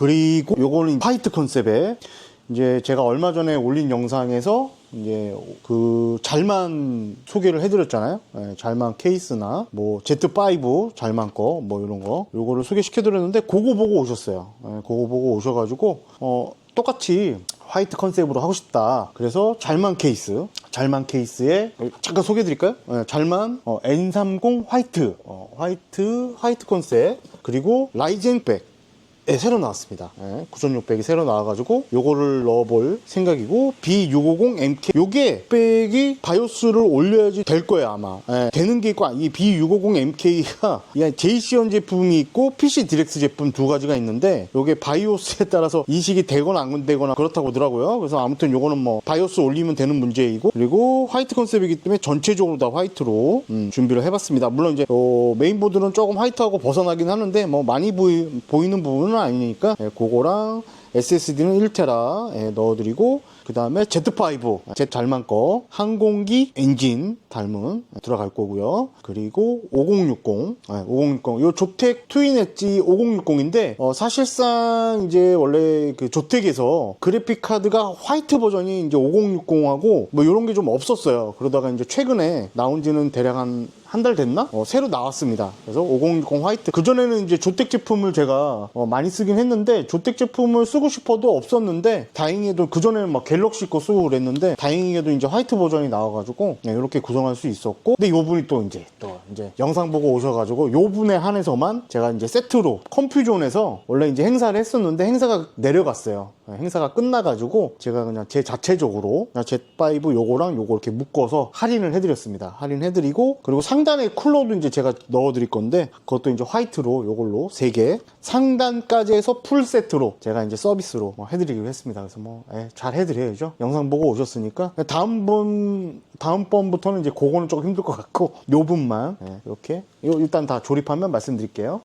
그리고 요거는 화이트 컨셉에 이제 제가 얼마 전에 올린 영상에서 이제 그 잘만 소개를 해드렸잖아요. 예, 잘만 케이스나 뭐 Z5 잘만 거 뭐 이런 거 요거를 소개시켜드렸는데 그거 보고 오셨어요. 예, 그거 보고 오셔가지고 어 똑같이 화이트 컨셉으로 하고 싶다. 그래서 잘만 케이스, 잘만 케이스에 잠깐 소개해드릴까요? 예, 잘만 어, N30 화이트, 어, 화이트 화이트 컨셉 그리고 라이젠 백. 예, 새로 나왔습니다. 예, 9600이 새로 나와가지고 요거를 넣어볼 생각이고 B650MK 요게 백이 바이오스를 올려야지 될 거예요 아마. 예, 되는 게 있고 이 B650MK가 JC온 제품이 있고 PC 디렉스 제품 두 가지가 있는데 요게 바이오스에 따라서 인식이 되거나 안 되거나 그렇다고 하더라고요. 그래서 아무튼 요거는 뭐 바이오스 올리면 되는 문제이고 그리고 화이트 컨셉이기 때문에 전체적으로 다 화이트로 음, 준비를 해봤습니다. 물론 이제 어, 메인보드는 조금 화이트하고 벗어나긴 하는데 뭐 많이 보이, 보이는 부분 은 아니니까 예, 그거랑 SSD는 1테라 예, 넣어드리고 그 다음에 Z5 Z 잘만 거 항공기 엔진 닮은 예, 들어갈 거고요 그리고 5060 예, 5060 요 조텍 트윈 엣지 5060인데 어, 사실상 이제 원래 그 조텍에서 그래픽 카드가 화이트 버전이 이제 5060하고 뭐 이런 게 좀 없었어요 그러다가 이제 최근에 나온 지는 대략 한 한달 됐나? 어, 새로 나왔습니다. 그래서 5060 화이트. 그전에는 이제 조텍 제품을 제가 어, 많이 쓰긴 했는데, 조텍 제품을 쓰고 싶어도 없었는데, 다행히도 그전에는 막 갤럭시 거 쓰고 그랬는데, 다행히도 이제 화이트 버전이 나와가지고, 네, 이렇게 구성할 수 있었고, 근데 요 분이 또 이제, 또 이제 영상 보고 오셔가지고, 요 분에 한해서만 제가 이제 세트로 컴퓨존에서 원래 이제 행사를 했었는데, 행사가 내려갔어요. 네, 행사가 끝나가지고, 제가 그냥 제 자체적으로, 그냥 Z5 요거랑 요거 이렇게 묶어서 할인을 해드렸습니다. 할인해드리고, 그리고 상단에 쿨러도 이제 제가 넣어드릴 건데, 그것도 이제 화이트로 요걸로 3개, 상단까지 해서 풀 세트로 제가 이제 서비스로 뭐 해드리기로 했습니다. 그래서 뭐, 예, 잘 해드려야죠. 영상 보고 오셨으니까. 다음 번, 다음 번부터는 이제 그거는 조금 힘들 것 같고, 요 분만, 예, 이렇게. 요 일단 다 조립하면 말씀드릴게요.